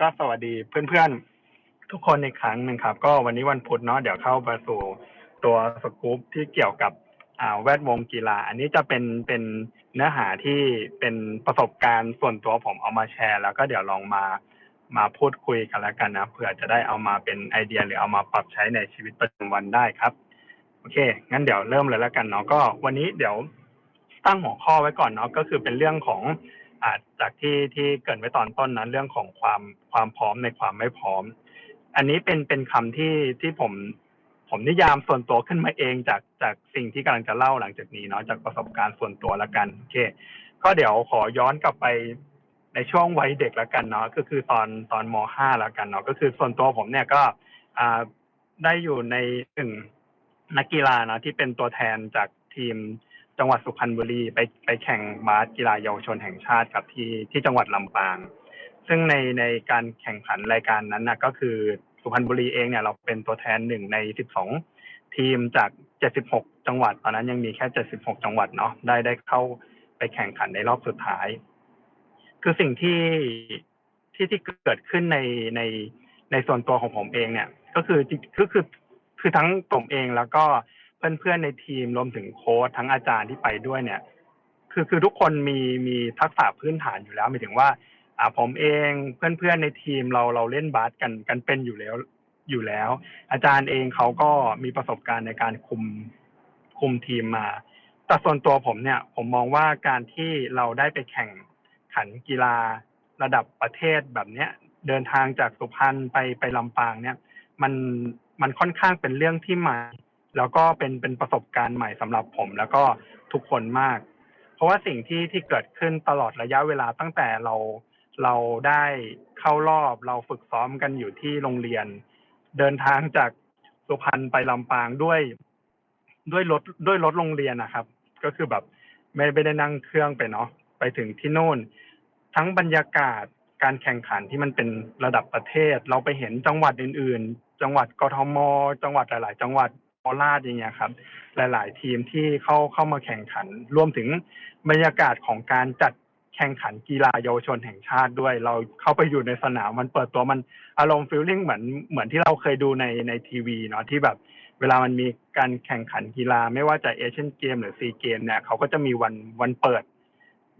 ก็สวัสดีเพื่อนๆ ทุกคนในครั้งหนึ่งครับ ก็วันนี้วันพุธเนาะเดี๋ยวเข้ามาสู่ตัวสกู๊ปที่เกี่ยวกับอ่าแวดวงกีฬา อันนี้จะเป็นเป็นเนื้อหาที่เป็นประสบการณ์ส่วนตัวผมเอามาแชร์ แล้วก็เดี๋ยวลองมามาพูดคุยกันแล้วกันนะเผื่อจะได้เอามาเป็นไอเดียหรือเอามาปรับใช้ในชีวิตประจำวันได้ครับโอเค งั้นเดี๋ยวเริ่มเลยแล้วกันเนาะก็ วันนี้เดี๋ยวตั้งหัวข้อไว้ก่อนเนาะก็คือเป็นเรื่องของ อาจากที่ที่เกรินไว้ตอนต้นนั้นเรื่องของความความพร้อมในความไม่พร้อม อันนี้เป็นเป็นคำที่ที่ผมผมนิยามส่วนตัวขึ้นมาเองจากจากสิ่งที่กำลังจะเล่าหลังจากนี้เนาะจากประสบการณ์ส่วนตัวละกันโอเค ก็เดี๋ยวขอย้อนกลับไปในช่วงวัยเด็กละกันเนาะก็คือตอนตอนม .5 ละกันเนาะก็คือส่วนตัวผมเนี่ยก็อ่าได้อยู่ในหนึ่งนักกีฬาเนาะที่เป็นตัวแทนจากทีม จังหวัดสุพรรณบุรีไปไปแข่งบาสกีฬาเยาวชนแห่งชาติครับที่ที่จังหวัดลำปาง ซึ่งในในการแข่งขันรายการนั้นนะก็คือสุพรรณบุรีเองเนี่ยเราเป็นตัวแทนหนึ่งใน 12 ทีมจาก 76 จังหวัดตอนนั้นยังมีแค่ 76 จังหวัดเนาะได้ได้เข้าไปแข่งขันในรอบสุดท้าย คือสิ่งที่ที่ที่เกิดขึ้นในในในส่วนตัวของผมเองเนี่ย ก็คือคือคือคือทั้งผมเองแล้วก็ เพื่อนๆในทีมรวมถึงโค้ชทั้งอาจารย์ที่ไปด้วยเนี่ย คือคือทุกคนมีมีทักษะพื้นฐานอยู่แล้วหมายถึงว่า อ่าผมเองเพื่อนๆในทีมเราเราเล่นบาสกันกันเป็นอยู่แล้วอยู่แล้ว อาจารย์เองเขาก็มีประสบการณ์ในการคุมคุมทีมมา แต่ส่วนตัวผมเนี่ย ผมมองว่าการที่เราได้ไปแข่งขันกีฬาระดับประเทศแบบเนี้ย เดินทางจากสุพรรณไปไปลำปางเนี่ย มันมันค่อนข้างเป็นเรื่องที่ใหม่ แล้วก็เป็นเป็นประสบการณ์ใหม่สำหรับผม แล้วก็ทุกคนมาก เพราะว่าสิ่งที่ที่เกิดขึ้นตลอดระยะเวลาตั้งแต่เราเราได้เข้ารอบเราฝึกซ้อมกันอยู่ที่โรงเรียน เดินทางจากสุพรรณไปลำปางด้วย ด้วยรถด้วยรถโรงเรียนนะครับ ก็คือแบบไม่ไม่ได้นั่งเครื่องไปเนาะไปถึงที่โน่น ทั้งบรรยากาศการแข่งขันที่มันเป็นระดับประเทศ เราไปเห็นจังหวัดอื่น ๆ จังหวัดกทมจังหวัดหลาย ๆ จังหวัด ราชอย่างเงี้ยครับ หลาย ๆ ทีมที่เข้าเข้ามาแข่งขัน รวมถึงบรรยากาศของการจัดแข่งขันกีฬาเยาวชนแห่งชาติด้วย เราเข้าไปอยู่ในสนามมันเปิดตัวมันอารมณ์ฟีลลิ่งเหมือนเหมือนที่เราเคยดูในในทีวีเนาะที่แบบเวลามันมีการแข่งขันกีฬา ไม่ว่าจะเอเชียนเกมหรือซีเกมเนี่ยเขาก็จะมีวันวันเปิด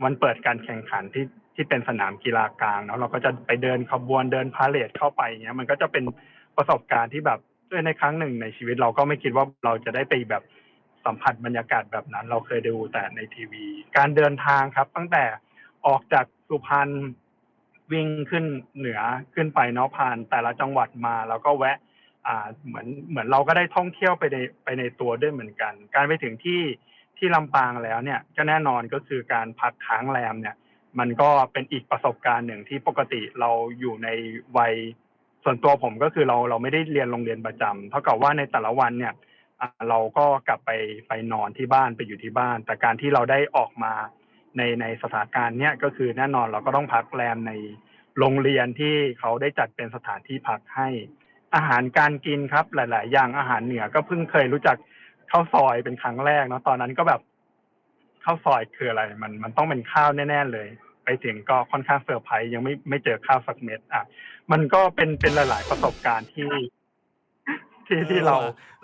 วันเปิดการแข่งขันที่ที่เป็นสนามกีฬากลางเนาะเราก็จะไปเดินขบวนเดินพาเลทเข้าไปอย่างเงี้ยมันก็จะเป็นประสบการณ์ที่แบบ ด้วยในครั้งหนึ่งในชีวิตเราก็ไม่คิดว่าเราจะได้ไปแบบสัมผัสบรรยากาศแบบนั้น เราเคยดูแต่ในทีวี การเดินทางครับ ตั้งแต่ออกจากสุพรรณวิ่งขึ้นเหนือขึ้นไปเนาะผ่านแต่ละจังหวัดมา แล้วก็แวะ อ่าเหมือนเหมือนเราก็ได้ท่องเที่ยวไปในไปในตัวด้วยเหมือนกัน การไปถึงที่ที่ลำปางแล้วเนี่ยก็แน่นอนก็คือการพักค้างแรมเนี่ย มันก็เป็นอีกประสบการณ์หนึ่งที่ปกติเราอยู่ในวัย ส่วนตัวผมก็คือเราเราไม่ได้เรียนโรงเรียนประจำเท่ากับว่าในแต่ละวันเนี่ยเราก็กลับไปไปนอนที่บ้านไปอยู่ที่บ้าน แต่การที่เราได้ออกมาในในสถานการณ์เนี้ยก็คือแน่นอนเราก็ต้องพักแรมในโรงเรียนที่เขาได้จัดเป็นสถานที่พักให้ อาหารการกินครับ หลาย ๆ อย่างอาหารเหนือก็เพิ่งเคยรู้จักข้าวซอยเป็นครั้งแรกเนาะตอนนั้นก็แบบข้าวซอยคืออะไร มันมันต้องเป็นข้าวแน่ ๆ เลย ไปถึงก็ค่อนข้างเซอร์ไพรส์ยังไม่ไม่เจอข้าวสักเม็ดอะ มันก็เป็นเป็นหลาย ๆ ประสบการณ์ที่ที่ที่เรา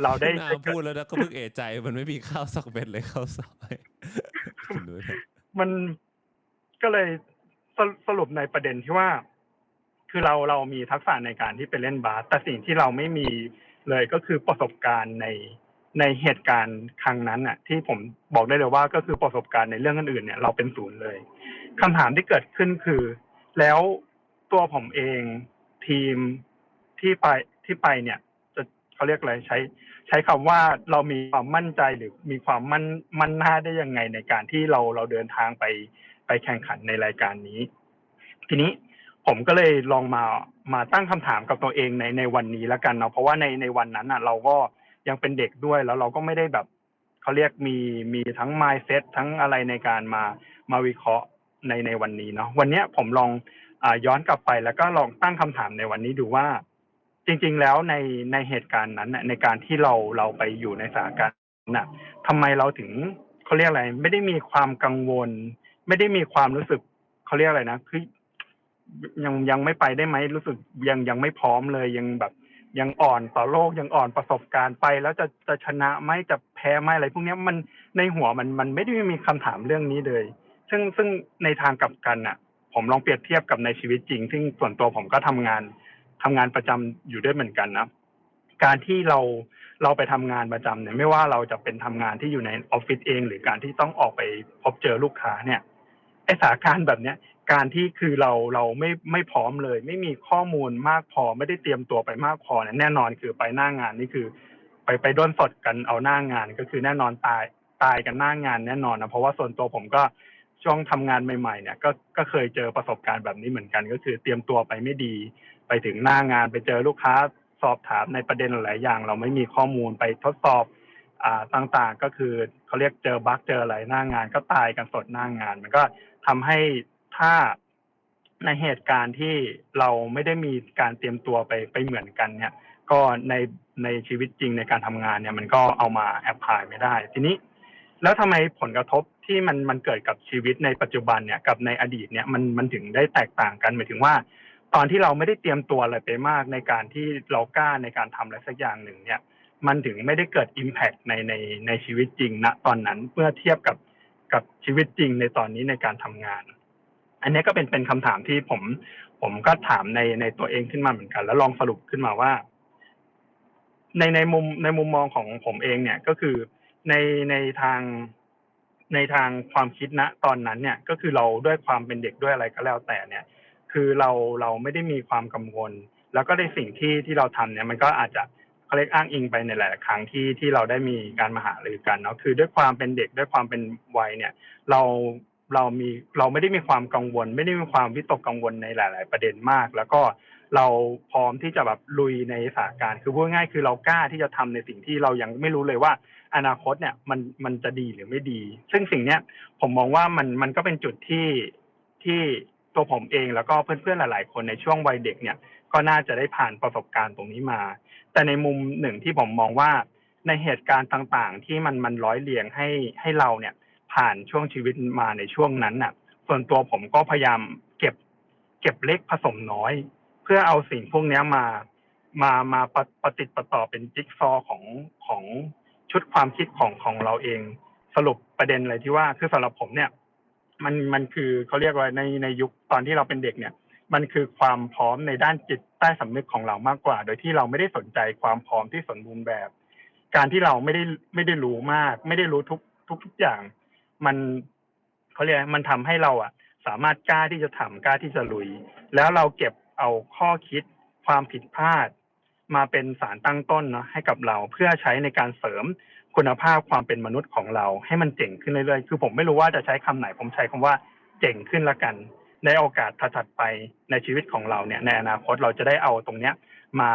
เราได้น้ำพูดแล้วนะก็เพิ่งเอะใจ มันไม่มีข้าวสักเม็ดเลยข้าวซอยคุณดูนะมันก็เลยสรุสรุปในประเด็นที่ว่า คือเราเรามีทักษะในการที่ไปเล่นบาสแต่สิ่งที่เราไม่มีเลยก็คือประสบการณ์ในในเหตุการณ์ครั้งนั้นน่ะ ที่ผมบอกได้เลยว่าก็คือประสบการณ์ในเรื่องอื่นๆเนี่ย เราเป็นศูนย์เลยคำถามที่เกิดขึ้นคือ แล้วตัวผมเอง ทีมที่ไปที่ไปเนี่ย จะเขาเรียกอะไรใช้ ใช้คำว่าเรามีความมั่นใจหรือมีความมั่นมั่นหน้าได้ยังไงในการที่เราเราเดินทางไปไปแข่งขันในรายการนี้ ทีนี้ผมก็เลยลองมามาตั้งคำถามกับตัวเองในในวันนี้แล้วกันเนาะเพราะว่าในในวันนั้นอะ เราก็ยังเป็นเด็กด้วยแล้วเราก็ไม่ได้แบบเขาเรียกมีมีทั้ง mindset ทั้งอะไรในการมามาวิเคราะห์ในในวันนี้เนาะวันเนี้ยผมลอง ย้อนกลับไปแล้วก็ลองตั้งคำถามในวันนี้ดูว่า จริง ๆ แล้วในในเหตุการณ์นั้นในการที่เราเราไปอยู่ในสถานการณ์น่ะทำไมเราถึงเขาเรียกอะไร ไม่ได้มีความกังวล ไม่ได้มีความรู้สึกเขาเรียกอะไรนะคือยังยังไม่ไปได้ไหมรู้สึกยังยังไม่พร้อมเลยยังแบบยังอ่อนต่อโลกยังอ่อนประสบการณ์ไป แล้วจะจะชนะไหมจะแพ้ไหมอะไร พวกนี้มันในหัวมันมันไม่ได้มีคำถามเรื่องนี้เลย ซึ่งซึ่งในทางกลับกันอะ ผมลองเปรียบเทียบกับในชีวิตจริง ซึ่งส่วนตัวผมก็ทำงานทำงานประจำอยู่ด้วยเหมือนกันนะการที่เราเราไปทำงานประจำเนี่ยไม่ว่าเราจะเป็นทำงานที่อยู่ในออฟฟิศเอง หรือการที่ต้องออกไปพบเจอลูกค้าเนี่ยไอสถานการณ์แบบเนี้ยการที่คือเราเราไม่ไม่พร้อมเลย ไม่มีข้อมูลมากพอไม่ได้เตรียมตัวไปมากพอเนี่ยแน่นอนคือไปหน้างานนี่คือ ไปไปด้นสดกันเอาหน้างานก็คือแน่นอนตายตายกันหน้างานแน่นอนนะเพราะว่าส่วนตัวผมก็ ช่วงทำงานใหม่ๆเนี่ยก็ก็เคยเจอประสบการณ์แบบนี้เหมือนกัน ก็คือเตรียมตัวไปไม่ดี ไปถึงหน้างานไปเจอลูกค้าสอบถามในประเด็นหลายอย่าง เราไม่มีข้อมูลไปทดสอบอ่าต่างๆ ก็คือเขาเรียกเจอบั๊กเจออะไรหน้างาน ก็ตายกันสดหน้างาน มันก็ทำให้ถ้าในเหตุการณ์ที่เราไม่ได้มีการเตรียมตัวไปไปเหมือนกันเนี่ย ก็ในในชีวิตจริงในการทำงานเนี่ย มันก็เอามาแอพพลายไม่ได้ ทีนี้ แล้วทำไมผลกระทบ ที่มันมันเกิดกับชีวิตในปัจจุบันเนี่ยกับในอดีตเนี่ยมันมันถึงได้แตกต่างกันหมายถึงว่า ตอนที่เราไม่ได้เตรียมตัวอะไรไปมากในการที่เรากล้าในการทำอะไรสักอย่างหนึ่งเนี่ย มันถึงไม่ได้เกิด Impact ในในในชีวิตจริงณตอนนั้นเมื่อเทียบกับกับชีวิตจริงในตอนนี้ในการทำงาน อันนี้ก็เป็นเป็นคำถามที่ผม ผมก็ถามในในตัวเองขึ้นมาเหมือนกัน แล้วลองสรุปขึ้นมาว่า ในในมุมในมุมมองของผมเองเนี่ยก็คือในในทาง ในทางความคิดณตอนนั้นเนี่ยก็คือเราด้วยความเป็นเด็กด้วยอะไรก็แล้วแต่เนี่ย คือเราเราไม่ได้มีความกังวล แล้วก็ในสิ่งที่ที่เราทำเนี่ยมันก็อาจจะเขาเรียกอ้างอิงไปในหลาย ๆ ครั้งที่ที่เราได้มีการมาหารือกันเนาะคือด้วยความเป็นเด็กด้วยความเป็นวัยเนี่ย เราเรามีเราไม่ได้มีความกังวล ไม่ได้มีความวิตกกังวลในหลาย ๆ ประเด็นมาก แล้วก็ เราพร้อมที่จะแบบลุยในสถานการณ์คือพูดง่ายคือเรากล้าที่จะทำในสิ่งที่เรายังไม่รู้เลยว่า อนาคตเนี่ยมันมันจะดีหรือไม่ดี ซึ่งสิ่งเนี้ยผมมองว่ามันมันก็เป็นจุดที่ที่ตัวผมเองแล้วก็เพื่อนๆหลาย ๆ คนในช่วงวัยเด็กเนี่ย ก็น่าจะได้ผ่านประสบการณ์ตรงนี้มา แต่ในมุมหนึ่งที่ผมมองว่าในเหตุการณ์ต่างๆ ที่มันมันร้อยเรียงให้ให้เราเนี่ยผ่านช่วงชีวิตมาในช่วงนั้นน่ะ ส่วนตัวผมก็พยายามเก็บ เก็บเล็กผสมน้อย เพื่อเอาสิ่งพวกนี้มามามาปะปติดประต่อเป็นจิ๊กซอว์ของของชุดความคิดของของเราเอง สรุปประเด็นเลยที่ว่าคือสำหรับผมเนี่ย มันมันคือเขาเรียกว่าในในยุคตอนที่เราเป็นเด็กเนี่ย มันคือความพร้อมในด้านจิตใต้สำนึกของเรามากกว่า โดยที่เราไม่ได้สนใจความพร้อมที่สมบูรณ์แบบ การที่เราไม่ได้ไม่ได้รู้มาก ไม่ได้รู้ทุกทุกทุกอย่าง มันเขาเรียกมันทำให้เราอะ สามารถกล้าที่จะทำกล้าที่จะลุย แล้วเราเก็บ เอาข้อคิดความผิดพลาด มาเป็นสารตั้งต้นเนาะให้กับเราเพื่อใช้ในการเสริมคุณภาพความเป็นมนุษย์ของเรา ให้มันเจ๋งขึ้นเรื่อยๆ คือผมไม่รู้ว่าจะใช้คำไหน ผมใช้คำว่าเจ๋งขึ้นละกันในโอกาสถัดไปในชีวิตของเราเนี่ยในอนาคตเราจะได้เอาตรงเนี้ยมา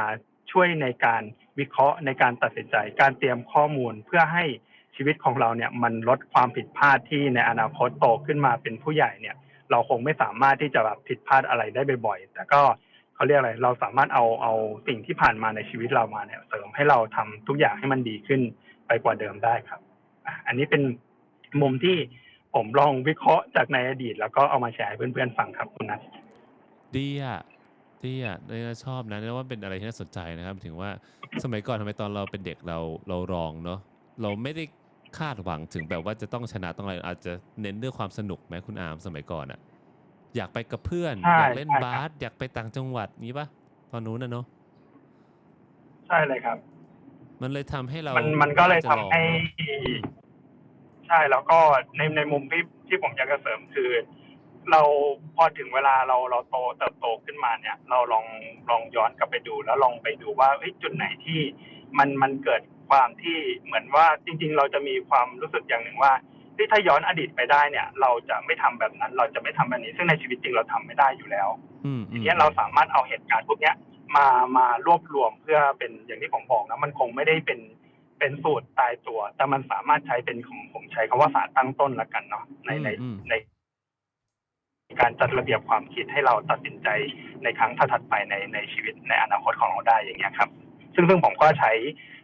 ช่วยในการวิเคราะห์ในการตัดสินใจ การเตรียมข้อมูลเพื่อให้ชีวิตของเราเนี่ยมันลดความผิดพลาดที่ในอนาคตโตขึ้นมาเป็นผู้ใหญ่เนี่ย เราคงไม่สามารถที่จะแบบผิดพลาดอะไรได้บ่อยๆแต่ก็เขาเรียกอะไร เราสามารถเอาเอาสิ่งที่ผ่านมาในชีวิตเรามาเนี่ยเสริมให้เราทำทุกอย่างให้มันดีขึ้นไปกว่าเดิมได้ครับ อันนี้เป็นมุมที่ผมลองวิเคราะห์จากในอดีต แล้วก็เอามาแชร์ให้เพื่อนๆฟังครับคุณนัทดีอะดีอะเนี่ยชอบนะเนี่ยว่าเป็นอะไรที่น่าสนใจนะครับ ถึงว่าสมัยก่อนทำไมตอนเราเป็นเด็กเราเรารองเนาะเราไม่ได้ คาดหวังถึงแบบว่าจะต้องชนะต้องอะไรอาจจะเน้นเรื่องความสนุกไหมคุณอามสมัยก่อนอะอยากไปกับเพื่อนใช่อยากเล่นใช่ครับบาสอยากไปต่างจังหวัดนี้ปะตอนนู้นนะเนาะใช่เลยครับ มันเลยทำให้เรา มันมันก็เลยทำจะองให้เนอะใช่แล้วก็ในในมุมที่ที่ผมอยากจะเสริมคือ เราพอถึงเวลาเราเราโตเติบโตขึ้นมาเนี่ย เราลองลองย้อนกลับไปดู แล้วลองไปดูว่าเฮ้ยจุดไหนที่มันมันเกิด ความที่เหมือนว่าจริง ๆ เราจะมีความรู้สึกอย่างหนึ่งว่าที่ถ้าย้อนอดีตไปได้เนี่ย เราจะไม่ทำแบบนั้น เราจะไม่ทำแบบนี้ ซึ่งในชีวิตจริงเราทำไม่ได้อยู่แล้วอืมอืทีมเนี้ยเราสามารถเอาเหตุการณ์พวกเนี้ย มามารวบรวมเพื่อเป็นอย่างที่ผมบอกนะมันคงไม่ได้เป็นเป็นสูตรตายตัว แต่มันสามารถใช้เป็นของผมใช้คำว่าสารตั้งต้นละกันเนาะในในอืมในการจัดระเบียบความคิดให้เราตัดสินใจในครั้งถัดๆไปในในชีวิตในอนาคตของเราได้อย่างเงี้ยครับ ซึ่งซึ่งผมก็ใช้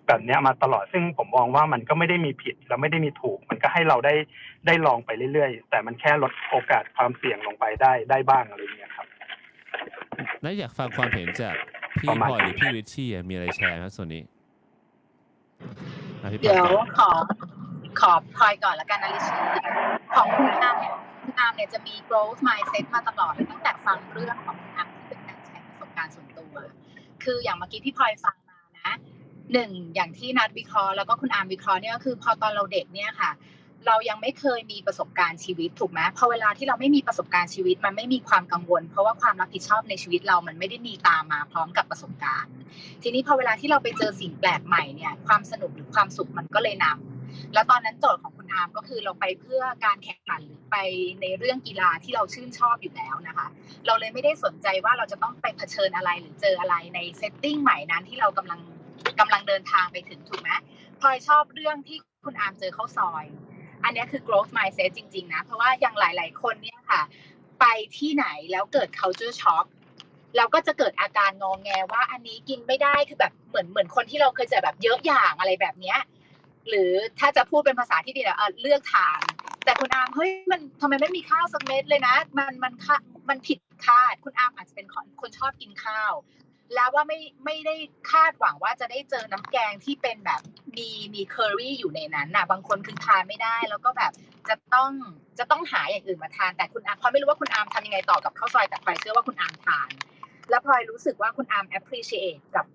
แบบเนี้ยมาตลอดซึ่งผมมองว่ามันก็ไม่ได้มีผิดและไม่ได้มีถูก มันก็ให้เราได้ได้ลองไปเรื่อยๆ แต่มันแค่ลดโอกาสความเสี่ยงลงไปได้ได้บ้างอะไรอย่างเงี้ยครับนัทอยากฟังความเห็นจากพี่ประมาณพลอยหรือพี่ริชชี่อะมีอะไรแชร์ไหมส่วนนี้อะพี่พลอเดี๋ยวก่อนขอขอพลอยก่อนละกันนะลิชของคุณอามเนี่ยคุณอามเนี่ยจะมี growth mindset มาตลอดเลยตั้งแต่ฟังเรื่องของคุณอามที่เป็นการแชร์ประสบการณ์ส่วนตัว คืออย่างเมื่อกี้พี่พลอยฟังมานะ หนึ่งอย่างที่นัดวิเคราะห์แล้วก็คุณอาร์มวิเคราะห์เนี่ยก็คือพอตอนเราเด็กเนี่ยค่ะ เรายังไม่เคยมีประสบการณ์ชีวิตถูกไหมพอเวลาที่เราไม่มีประสบการณ์ชีวิต มันไม่มีความกังวล เพราะว่าความรับผิดชอบในชีวิตเรามันไม่ได้มีตามมาพร้อมกับประสบการณ์ ทีนี้พอเวลาที่เราไปเจอสิ่งแปลกใหม่เนี่ยความสนุกหรือความสุขมันก็เลยนำแล้วตอนนั้นโจทย์ของคุณอาร์มก็คือเราไปเพื่อการแข่งขันหรือไปในเรื่องกีฬาที่เราชื่นชอบอยู่แล้วนะคะ เราเลยไม่ได้สนใจว่าเราจะต้องไปเผชิญอะไรหรือเจออะไรในเซตติ้งใหม่นั้นที่เรากำลัง กำลังเดินทางไปถึงถูกไหมพลอยชอบเรื่องที่คุณอาร์มเจอข้าวซอย อันนี้คือ growth mindset จริง ๆ นะ เพราะว่าอย่างหลาย ๆ คนเนี่ยค่ะ ไปที่ไหนแล้วเกิด culture shock แล้วก็จะเกิดอาการงองแงว่าอันนี้กินไม่ได้คือแบบเหมือนเหมือนคนที่เราเคยเจอแบบเยอะอย่างอะไรแบบเนี้ยหรือถ้าจะพูดเป็นภาษาที่ดีเนี่ยเออเลือกทานแต่คุณอามเฮ้ยมันทำไมไม่มีข้าวสักเม็ดเลยนะ มันมันค่ามันผิดคาดคุณอามอาจจะเป็นคนชอบกินข้าว แล้วว่าไม่ไม่ได้คาดหวังว่าจะได้เจอน้ำแกงที่เป็นแบบมีมีเคอรี่อยู่ในนั้นน่ะ บางคนคือทานไม่ได้ แล้วก็แบบจะต้องจะต้องหาอย่างอื่นมาทานแต่คุณอามพอไม่รู้ว่าคุณอาร์มทำยังไงต่อกับข้าวซอยแต่พลอยเชื่อว่าคุณอาร์มทาน แล้วพลอยรู้สึกว่าคุณอาร์ม appreciate กับ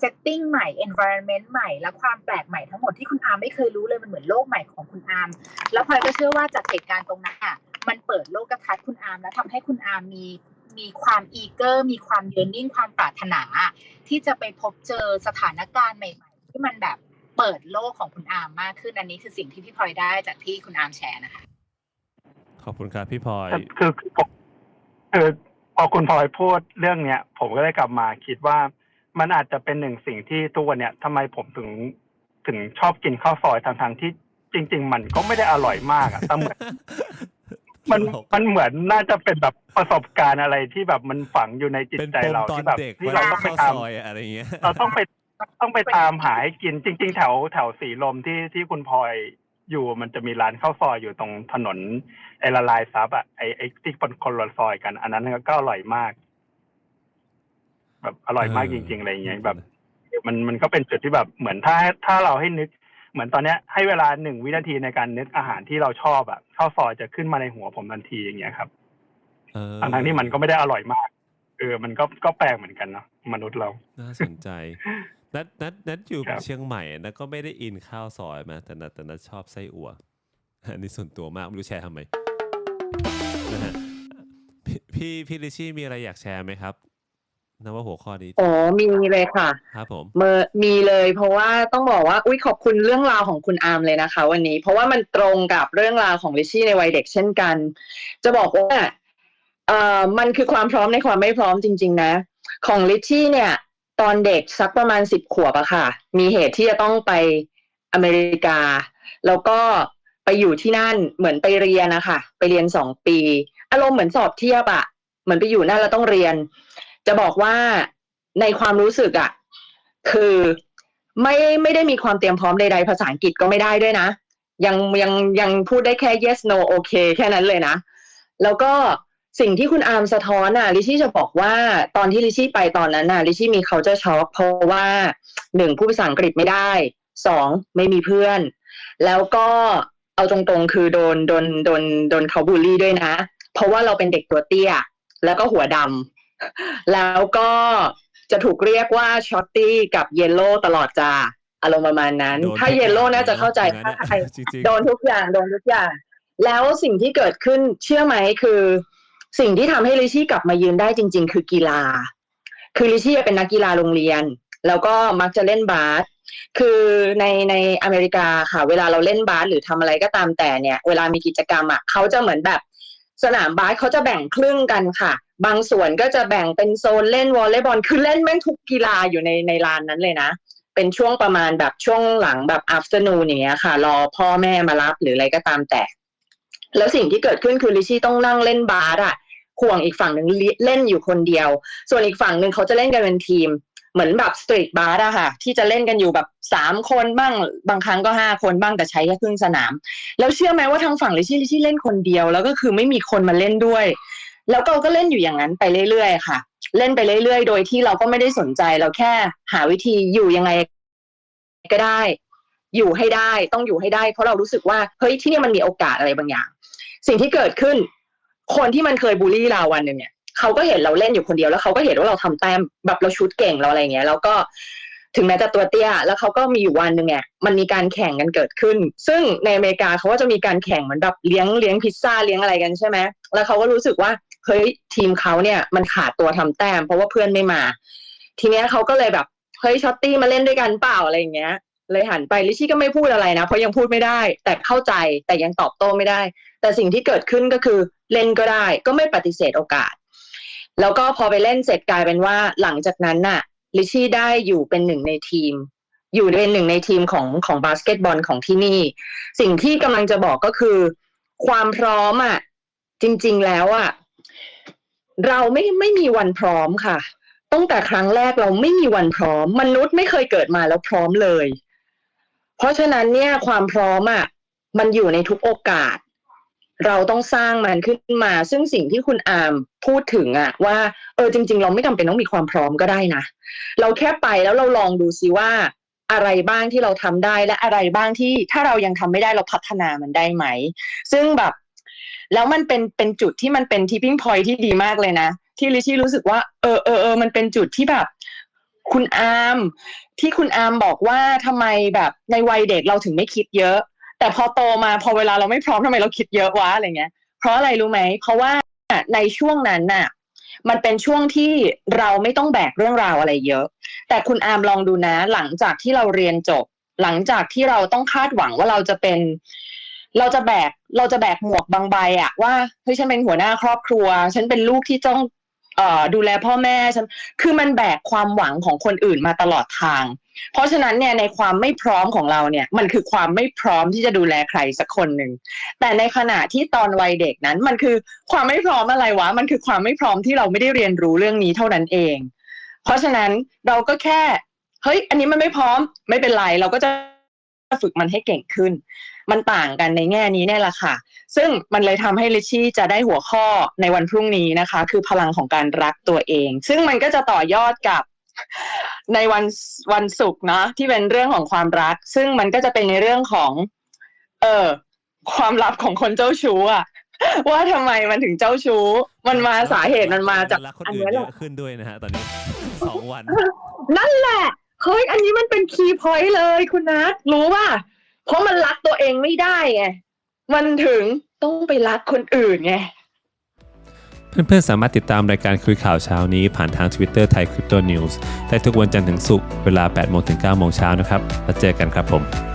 setting ใหม่ environment ใหม่ และความแปลกใหม่ทั้งหมดที่คุณอาร์มไม่เคยรู้เลยมันเหมือนโลกใหม่ของคุณอาร์มแล้วพลอยก็เชื่อว่าจากเหตุการณ์ตรงนั้นอะมันเปิดโลกทัศน์คุณอาร์มและทำให้คุณอาร์มมี มีความ eager มีความ yearning ความปรารถนา ที่จะไปพบเจอสถานการณ์ใหม่ ๆ ที่มันแบบเปิดโลกของคุณอาร์มมากขึ้นอันนี้คือสิ่งที่พี่พลอยได้จากที่คุณอาร์มแชร์นะคะ ขอบคุณครับพี่พลอยคือคือผมคือพอคุณพลอยพูดเรื่องเนี้ย ผมก็เลยกลับมาคิดว่ามันอาจจะเป็นหนึ่งสิ่งที่ทุกวันเนี้ยทำไมผมถึงถึงชอบกินข้าวซอยทางทางๆที่จริง ๆ มันก็ไม่ได้อร่อยมากอะแต่เหมือน มันตลกมันเหมือนน่าจะเป็นแบบประสบการณ์อะไรที่แบบมันฝังอยู่ในจิตเป็นใจปมเราตอนที่แบบเด็กที่ว่าเราต้องไปข้าวตามซอยอะไรอย่างเงี้ยเราต้องไปต้องไปตามหาให้กินจริง ๆ แถวแถวสีลมที่ที่คุณพลอยอยู่มันจะมีร้านข้าวซอยอยู่ตรงถนนไอละลายซับอะไอไอที่คนคนละซอยกัน อันนั้นก็อร่อยมาก แบบอร่อยมากเอจอริงๆอะไรอย่างเงี้ยแบบ มันมันก็เป็นจุดที่แบบเหมือนถ้าถ้าเราให้นึก เหมือนตอนเนี้ยให้เวลาหนึ่งวินาทีในการนึกอาหารที่เราชอบอะข้าวซอยจะขึ้นมาในหัวผมทันทีอย่างเงี้ยครับเออทั้งทั้งๆที่มันก็ไม่ได้อร่อยมากเออมันก็ก็แปลกเหมือนกันเนาะมนุษย์เรา น่าสนใจนัดนัดนัดอยู่ครับเชียงใหม่นัดก็ไม่ได้อินข้าวซอยมาแต่นัดแต่นัดชอบไส้อั่วอันนี้ส่วนตัวมากไม่รู้แชร์ทำไมนะฮะพี่พี่พี่ลิชชี่มีอะไรอยากแชร์ไหมครับ นับว่าหัวข้อนี้โอ้มีเลยค่ะ ครับผมเมอมีเลยเพราะว่าต้องบอกว่าอุ้ยขอบคุณเรื่องราวของคุณอาร์มเลยนะคะ วันนี้ เพราะว่ามันตรงกับเรื่องราวของลิชชี่ในวัยเด็กเช่นกัน จะบอกว่าเอ่อมันคือความพร้อมในความไม่พร้อมจริง ๆ นะ ของลิชชี่เนี่ย ตอนเด็กสักประมาณสิบขวบอะค่ะ มีเหตุที่จะต้องไปอเมริกา แล้วก็ไปอยู่ที่นั่นเหมือนไปเรียนนะคะไปเรียนสองปี อารมณ์เหมือนสอบเทียบอะเหมือนไปอยู่นั่นแล้วต้องเรียน จะบอกว่าในความรู้สึกอะคือไม่ไม่ได้มีความเตรียมพร้อมใดๆภาษาอังกฤษก็ไม่ได้ด้วยนะ ยังยังยังพูดได้แค่ yes no okay แค่นั้นเลยนะ แล้วก็สิ่งที่คุณอาร์มสะท้อนอะลิชี่จะบอกว่าตอนที่ลิชี่ไปตอนนั้นน่ะลิชี่มี culture shock เพราะว่าหนึ่งพูดภาษาอังกฤษไม่ได้สองไม่มีเพื่อน แล้วก็เอาตรงๆคือโดนโดนโดนโดนเขาบูลลี่ด้วยนะ เพราะว่าเราเป็นเด็กตัวเตี้ย แล้วก็หัวดำ แล้วก็จะถูกเรียกว่าช็อตตี้กับเยลโล่ตลอดจ้าอารมณ์ประมาณนั้นโดนถ้าทุกเยลโล่อย่างน่าจะเข้าใจเลยนะถ้าใครจริงๆโดนทุกอย่างโดนทุกอย่าง แล้วสิ่งที่เกิดขึ้นเชื่อไหมคือ สิ่งที่ทำให้ลิชี่กลับมายืนได้จริง ๆ คือกีฬา คือลิชี่เป็นนักกีฬาโรงเรียน แล้วก็มักจะเล่นบาสคือในในอเมริกาค่ะ เวลาเราเล่นบาสหรือทำอะไรก็ตามแต่เนี่ย เวลามีกิจกรรมอะเขาจะเหมือนแบบ สนามบาสเขาจะแบ่งครึ่งกันค่ะ บางส่วนก็จะแบ่งเป็นโซนเล่นวอลเลย์บอลคือเล่นแม่งทุกกีฬาอยู่ในในลานนั้นเลยนะ เป็นช่วงประมาณแบบช่วงหลังแบบ afternoon อย่างเงี้ยค่ะ รอพ่อแม่มารับหรืออะไรก็ตามแต่ แล้วสิ่งที่เกิดขึ้นคือลิชี่ต้องนั่งเล่นบาสอะห่วงอีกฝั่งหนึ่งเล่นอยู่คนเดียว ส่วนอีกฝั่งหนึ่งเขาจะเล่นกันเป็นทีม เหมือนแบบสตรีทบาสอะค่ะ ที่จะเล่นกันอยู่แบบสามคนบ้างบางครั้งก็ห้าคนบ้างแต่ใช้แค่ครึ่งสนาม แล้วเชื่อไหมว่าทางฝั่งลิชี่ลิชี่เล่นคนเดียว แล้วก็คือไม่มีคนมาเล่นด้วย แล้วเราก็เล่นอยู่อย่างนั้นไปเรื่อยๆค่ะ เล่นไปเรื่อยๆ โดยที่เราก็ไม่ได้สนใจเราแค่หาวิธีอยู่ยังไงก็ได้ อยู่ให้ได้ต้องอยู่ให้ได้ เพราะเรารู้สึกว่าเฮ้ยที่นี่มันมีโอกาสอะไรบางอย่าง สิ่งที่เกิดขึ้น คนที่มันเคยบูลลี่เราวันหนึ่งเนี่ย เขาก็เห็นเราเล่นอยู่คนเดียวแล้วเขาก็เห็นว่าเราทำแต้มแบบเราชุดเก่งเราอะไรเงี้ย แล้วก็ถึงแม้จะตัวเตี้ย แล้วเขาก็มีอยู่วันหนึ่งเนี่ยมันมีการแข่งกันเกิดขึ้น ซึ่งในอเมริกาเขาก็จะมีการแข่งเหมือนแบบเลี้ยงเลี้ยงพิซซ่าเลี้ยงอะไรกันใช่ไหมแล้วเขาก็รู้สึกว่าเฮ้ยทีมเขาเนี่ยมันขาดตัวทำแต้ม เพราะว่าเพื่อนไม่มา ทีเนี้ยเขาก็เลยแบบเฮ้ยช็อตตี้มาเล่นด้วยกันเปล่าอะไรอย่างเงี้ย เลยหันไปลิชชี่ก็ไม่พูดอะไรนะ เพราะยังพูดไม่ได้ แต่เข้าใจแต่ยังตอบโต้ไม่ได้ แต่สิ่งที่เกิดขึ้นก็คือเล่นก็ได้ ก็ไม่ปฏิเสธโอกาส แล้วก็พอไปเล่นเสร็จกลายเป็นว่าหลังจากนั้นน่ะลิชี่ได้อยู่เป็นหนึ่งในทีม อยู่เป็นหนึ่งในทีมของของบาสเกตบอลของที่นี่ สิ่งที่กำลังจะบอกก็คือ ความพร้อมอะจริง ๆแล้วอะเราไม่ไม่มีวันพร้อมค่ะตั้งแต่ครั้งแรกเราไม่มีวันพร้อม มนุษย์ไม่เคยเกิดมาแล้วพร้อมเลย เพราะฉะนั้นเนี่ยความพร้อมอะมันอยู่ในทุกโอกาส เราต้องสร้างมันขึ้นมา ซึ่งสิ่งที่คุณอามพูดถึงอะว่า เออจริง ๆ เราไม่จำเป็นต้องมีความพร้อมก็ได้นะ เราแค่ไปแล้วเราลองดูซิว่า อะไรบ้างที่เราทำได้และอะไรบ้างที่ถ้าเรายังทำไม่ได้เราพัฒนามันได้ไหม ซึ่งแบบแล้วมันเป็นเป็นจุดที่มันเป็นทิปปิ้งพอยที่ดีมากเลยนะ ที่ลิชี่รู้สึกว่า เออเออเออมันเป็นจุดที่แบบ คุณอามที่คุณอามบอกว่าทำไมแบบในวัยเด็กเราถึงไม่คิดเยอะ แต่พอโตมาพอเวลาเราไม่พร้อมทำไมเราคิดเยอะวะอะไรเงี้ย เพราะอะไรรู้ไหม เพราะว่าในช่วงนั้นน่ะ มันเป็นช่วงที่เราไม่ต้องแบกเรื่องราวอะไรเยอะ แต่คุณอามลองดูนะ หลังจากที่เราเรียนจบ หลังจากที่เราต้องคาดหวังว่าเราจะเป็น เราจะแบกเราจะแบกหมวกบางใบอะว่าเฮ้ยฉันเป็นหัวหน้าครอบครัว ฉันเป็นลูกที่ต้องเอ่อดูแลพ่อแม่ฉัน คือมันแบกความหวังของคนอื่นมาตลอดทาง เพราะฉะนั้นเนี่ยในความไม่พร้อมของเราเนี่ยมันคือความไม่พร้อมที่จะดูแลใครสักคนหนึ่งแต่ในขณะที่ตอนวัยเด็กนั้นมันคือความไม่พร้อมอะไรวะ มันคือความไม่พร้อมที่เราไม่ได้เรียนรู้เรื่องนี้เท่านั้นเอง เพราะฉะนั้นเราก็แค่เฮ้ย อันนี้มันไม่พร้อมไม่เป็นไร เราก็จะฝึกมันให้เก่งขึ้น มันต่างกันในแง่นี้เนี่แหละค่ะ ซึ่งมันเลยทำให้ลิชี่จะได้หัวข้อในวันพรุ่งนี้นะคะ คือพลังของการรักตัวเอง ซึ่งมันก็จะต่อยอดกับ ในวันวันศุกร์เนาะที่เป็นเรื่องของความรัก ซึ่งมันก็จะเป็นในเรื่องของ เออความลับของคนเจ้าชู้อะว่าทำไมมันถึงเจ้าชู้ มันมาสาเหตุมันมาจากรักคนอันอื่นนี้แหเยละอะขึ้นด้วยนะฮะตอนนี้สองวัน นั่นแหละเฮ้ยอันนี้มันเป็นคีย์พอยต์เลยคุณนัทรู้ป่ะเพราะมันรักตัวเองไม่ได้ไงมันถึงต้องไปรักคนอื่นไง เพื่อนๆ สามารถติดตามรายการคุยข่าวเช้านี้ผ่านทาง Twitter ไทย Crypto News ได้ทุกวันจันทร์ถึงศุกร์เวลา8โมงถึง9โมงเช้านะครับ แล้วเจอกันครับผม